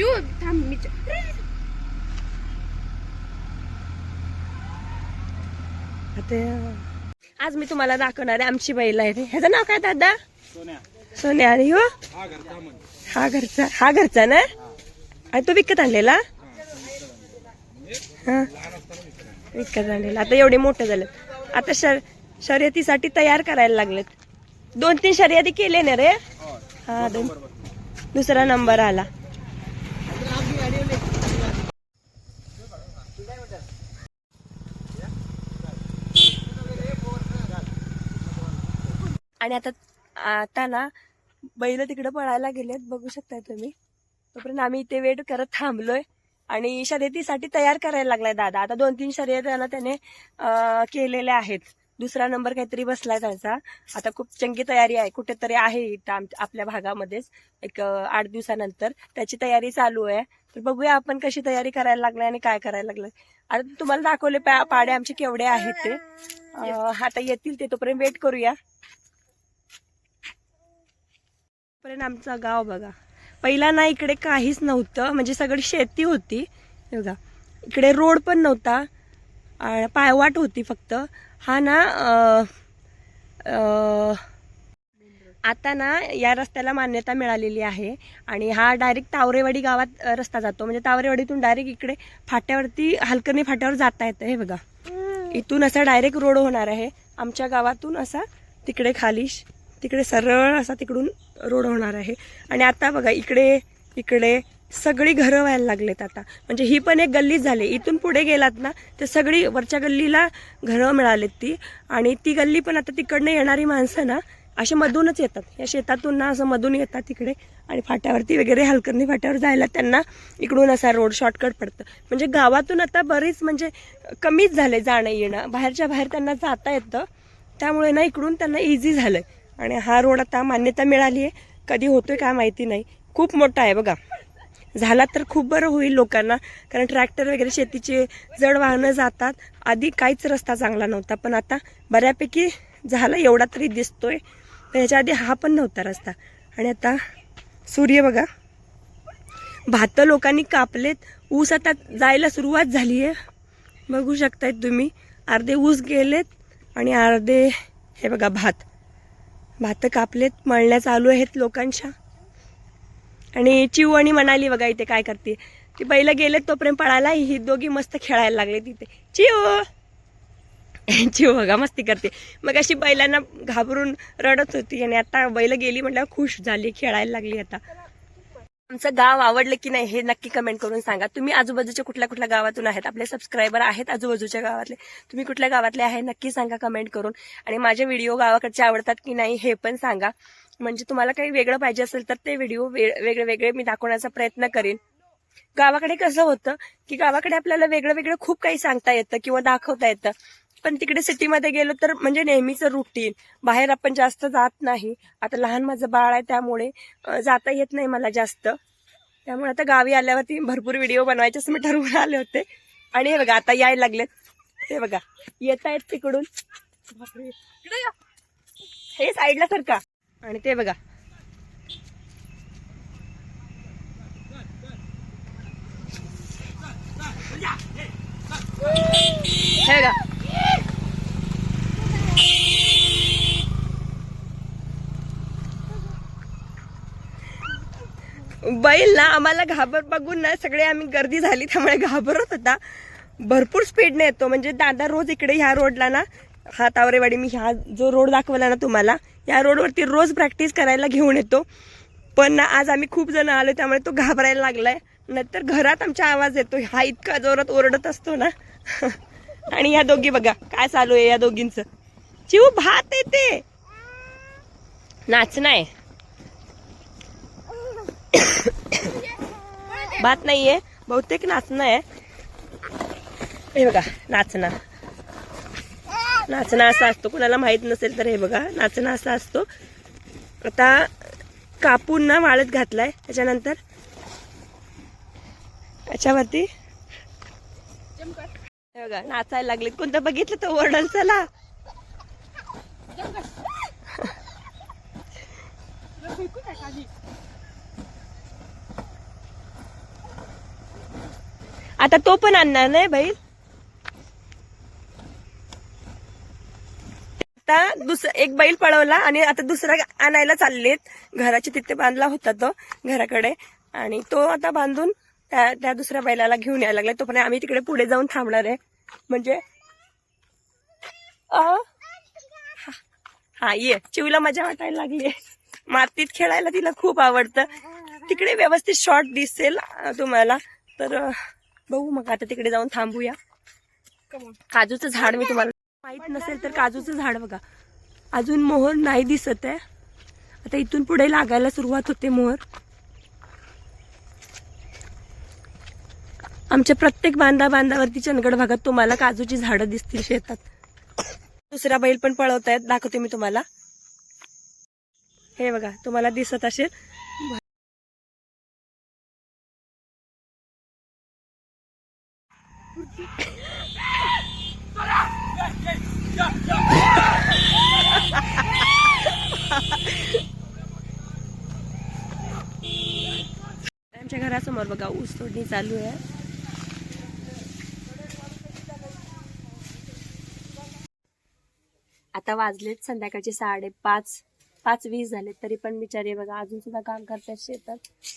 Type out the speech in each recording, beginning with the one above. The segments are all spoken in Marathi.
थांब आता आज मी तुम्हाला दाखवणार आहे आमची बैल आहे. रे ह्याचं नाव काय दादा? सोन्या. सोन्या. आणि हो. हा घरचा हा घरचा हा घरचा ना? आणि तो विकत आणलेला? हा. विकत आणलेला. आता एवढे मोठे झाले. आता शर शर्यतीसाठी तयार करायला लागलेत. दोन तीन शर्यती केले ना रे? हा दोन दुसरा नंबर आला. आणि आता आता ना बैल तिकडे पळायला गेलेत बघू शकताय तुम्ही. तोपर्यंत आम्ही इथे वेट करत थांबलोय. आणि शर्यतीसाठी तयार करायला लागलाय दादा. आता दोन तीन शर्यत त्याने केलेल्या आहेत. दुसरा नंबर काहीतरी बसलाय त्याचा. आता खूप चंगी तयारी आहे. कुठेतरी आहे इथं आपल्या भागामध्येच. एक आठ दिवसानंतर. त्याची तयारी चालू आहे. तर बघूया आपण कशी तयारी करायला लागलाय आणि काय करायला लागलाय. आता तुम्हाला दाखवले पाडे आमचे केवढे आहेत ते. आता येतील ते. तोपर्यंत वेट करूया. पर्यंत आमचं गाव बघा. पहिला ना इकडे काहीच नव्हतं म्हणजे सगळी शेती होती. हे बघा. इकडे रोड पण नव्हता. पायवाट होती फक्त. हा ना आता ना या रस्त्याला मान्यता मिळालेली आहे. आणि हा डायरेक्ट तावरेवाडी गावात रस्ता जातो. म्हणजे तावरेवाडीतून डायरेक्ट इकडे फाट्यावरती हलकर्णी फाट्यावर जाता येतं. हे बघा. इथून असा डायरेक्ट रोड होणार आहे. आमच्या गावातून असा तिकडे खाली तिकडे सरळ असा तिकडून रोड होणार आहे. आणि आता बघा इकडे इकडे सगळी घरं व्हायला लागलेत आता. म्हणजे ही पण एक गल्लीच झाली. इथून पुढे गेलात ना तर सगळी वरच्या गल्लीला घरं मिळालेत ती. आणि ती गल्ली पण आता तिकडनं येणारी माणसं ना असे मधूनच येतात. या शेतातून ना असं मधून येतात तिकडे. आणि फाट्यावरती वगैरे हलकर्णी फाट्यावर जायला त्यांना इकडून असा रोड शॉर्टकट पडतं. म्हणजे गावातून आता बरीच म्हणजे कमीच झाले जाणं येणं बाहेरच्या बाहेर त्यांना जाता येतं. त्यामुळे ना इकडून त्यांना इझी झालं आणि हा रोड आता मान्यता मिळाली आहे. कधी होतोय काय माहिती नाही. खूप मोठा आहे बघा. झाला तर खूप बरं होईल लोकांना कारण ट्रॅक्टर वगैरे शेतीचे जड वाहनं जातात. आधी काहीच रस्ता चांगला नव्हता पण आता बऱ्यापैकी झाला एवढा तरी दिसतोय. पण ह्याच्या आधी हा पण नव्हता रस्ता. आणि आता सूर्य बघा. भात लोकांनी कापलेत. ऊस आता जायला सुरुवात झाली आहे. बघू शकताय तुम्ही. अर्धे ऊस गेलेत आणि अर्धे हे बघा भात. भात कापलेत मळण्या चालू आहेत लोकांच्या. आणि चिव आणि मनाली बघा इथे काय करते. ती बैल गेलेत तोपर्यंत पळायला ही दोघी मस्त खेळायला लागले तिथे चिव चिव बघा मस्ती करते. मग अशी बैलांना घाबरून रडत होती आणि आता बैल गेली म्हटल्यावर खुश झाली खेळायला लागली आता. तुमचं गाव आवडलं की नाही हे नक्की कमेंट करून सांगा. तुम्ही आजूबाजूच्या कुठल्या कुठल्या गावातून आहेत? आपले सबस्क्रायबर आहेत आजूबाजूच्या गावातले. तुम्ही कुठल्या गावातले आहे नक्की सांगा कमेंट करून. आणि माझे व्हिडिओ गावाकडचे आवडतात की नाही हे पण सांगा. म्हणजे तुम्हाला काही वेगळं पाहिजे असेल तर ते व्हिडिओ वेगळे वेगळे मी दाखवण्याचा प्रयत्न करेन. गावाकडे कसं होतं की गावाकडे आपल्याला वेगळं वेगळं खूप काही सांगता येतं किंवा दाखवता येतं. पण तिकडे सिटीमध्ये गेलो तर म्हणजे नेहमीचं रुटीन बाहेर आपण जास्त जात नाही. आता लहान माझं बाळ आहे त्यामुळे जाता येत नाही मला जास्त. त्यामुळे आता गावी आल्यावरती भरपूर व्हिडिओ बनवायचे असं मी ठरवून आले होते. आणि हे बघा आता यायला लागलेत. हे बघा येत आहेत तिकडून. हे साईडला सारखा आणि ते बघा. हे बघा. बैल ना आम्हाला घाबर बघून ना सगळे आम्ही गर्दी झाली त्यामुळे घाबरत होता. भरपूर स्पीडने येतो. म्हणजे दादा रोज इकडे ह्या रोडला ना हा तावरेवाडी मी ह्या जो रोड दाखवला ना तुम्हाला या रोडवरती रोज प्रॅक्टिस करायला घेऊन येतो. पण ना आज आम्ही खूप जण आलो त्यामुळे तो घाबरायला लागलाय. नंतर घरात आमचा आवाज येतो. हा इतका जोरात ओरडत असतो ना. आणि या दोघी बघा काय चालू आहे या दोघींच? चिव भात येते. नाचणं आहे भात नाहीये बहुतेक नाचणं आहे हे बघा नाचणं नाचणं असा असतो कुणाला माहीत नसेल तर हे बघा नाचणं असा असतो. आता कापून ना वाळत घातलाय त्याच्यानंतर? याच्यावरती बघा नाचायला लागले. कोणतं बघितलं तर ओरडल चला. आता तो पण आणणार नाही बैल आता दुसरा एक बैल पळवला आणि आता दुसरा आणायला चाललेत. घराच्या तिथे बांधला होता तो घराकडे. आणि तो आता बांधून त्या त्या दुसऱ्या बैलाला घेऊन यायला लागला. तोपर्यंत आम्ही तिकडे पुढे जाऊन थांबणार आहे. म्हणजे अ? हा- ये. चिवला मजा वाटायला लागली मातीत खेळायला तिला खूप आवडतं. तिकडे व्यवस्थित शॉर्ट दिसेल तुम्हाला. तर बघू मग आता तिकडे जाऊन थांबूया. काजूचं झाड मी तुम्हाला माहीत नसेल तर काजूचं झाड बघा. अजून मोहर नाही दिसत आहे. आता इथून पुढे लागायला सुरुवात होते मोहर. आमच्या प्रत्येक बांधा बांधावरती चंदगड भागात तुम्हाला काजूची झाडं दिसतील शेतात. दुसरा बैल पण पळवतायत दाखवते मी तुम्हाला. हे बघा तुम्हाला दिसत असेल. आमच्या घरासमोर बघा ऊस तोडणी चालू आहे. आता वाजलेत संध्याकाळचे साडेपाच पाच वीस झालेत तरी पण बिचारे बघा अजून सुद्धा काम करतात शेतात.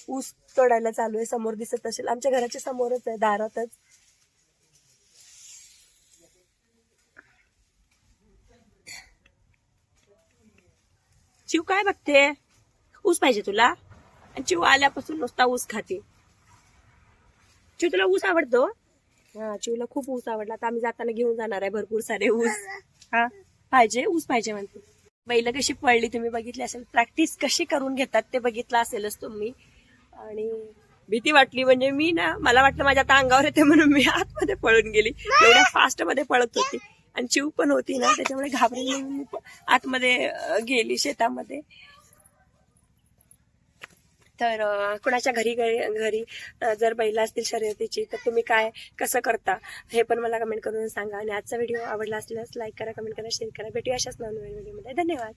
ऊस तोडायला चालू आहे समोर दिसत असेल. आमच्या घराच्या समोरच आहे दारातच. चिव काय बघते? ऊस पाहिजे तुला? आणि चिव आल्यापासून नुसता ऊस खाते. चिव तुला ऊस आवडतो? हा चिवला खूप ऊस आवडला. आता आम्ही जाताना घेऊन जाणार आहे भरपूर सारे ऊस. हा? पाहिजे ऊस पाहिजे म्हणते. बैल कशी पडली तुम्ही बघितली असेल प्रॅक्टिस कशी करून घेतात ते बघितलं असेलच तुम्ही. आणि भीती वाटली म्हणजे मी ना मला वाटलं माझ्या आता अंगावर येते म्हणून मी आतमध्ये पळून गेली. एवढ्या फास्टमध्ये पळत होती. आणि चिव पण होती ना त्याच्यामुळे घाबरली आतमध्ये गेली शेतामध्ये. तर कुणाच्या घरी घरी घरी जर बैला असतील शर्यतीची तर तुम्ही काय कसं करता? हे पण मला कमेंट करून सांगा. आणि आजचा व्हिडिओ आवडला असल्यास लाईक करा कमेंट करा शेअर करा. भेटूया अशाच नवीन व्हिडिओमध्ये धन्यवाद.